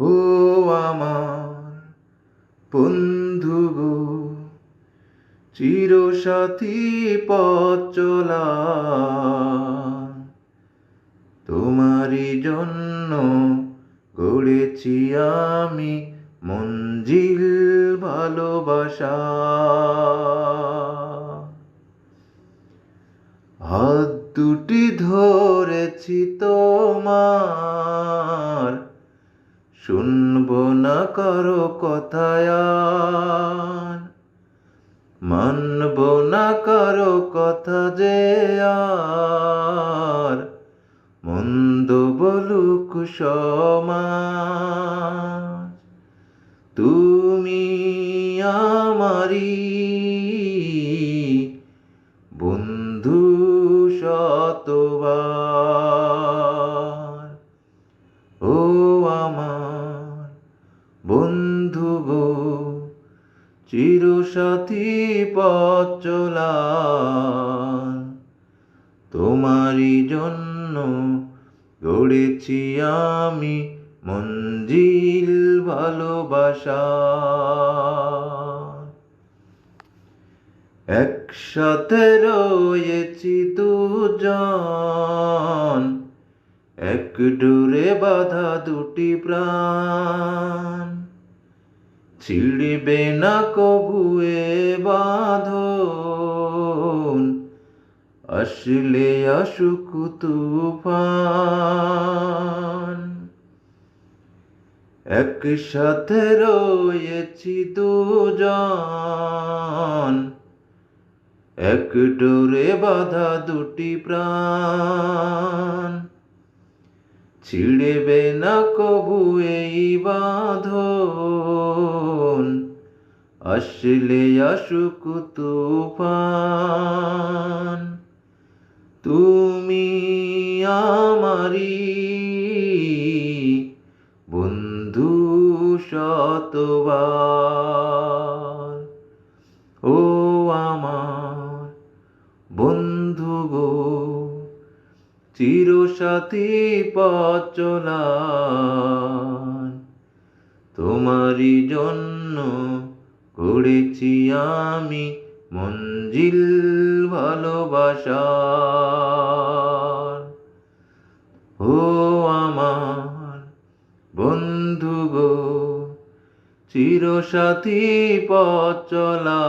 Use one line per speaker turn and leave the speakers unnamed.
ও আমার বন্ধু গো, চিরসাথী পথ চলা। তোমারই জন্য গড়েছি আমি মঞ্জিল ভালোবাসা। হাত দুটি ধরেছি তোমার শুনব না কারও কথায়। মানব না কারও কথা যে আর। মন্দ বলুক সমাজ, তুমি আমারি বন্ধু শতবার। ও চিরসাথী পথ চলা তোমারই জন্য গড়েছি আমি মঞ্জিল ভালোবাসা। একসাথে রয়েছি দুজন, এক ডোরে বাধা দুটি প্রাণ। ছিড়বে না কবুয়ে বাঁধন। আসলে আসুক তুফান। একসাথে রয়েছি দুজন। এক ডোরে বাধা দুটি প্রাণ। ছিড়বে না কবু এই বাঁধন। আসলে আসুক তুফান। তুমি আমারি বন্ধু শতবার ও চিরসাথী পথ চলার। তোমারই জন্য করেছি আমি মঞ্জিল ভালোবাসার। ও আমার বন্ধু গো, চিরসাথী পথ চলা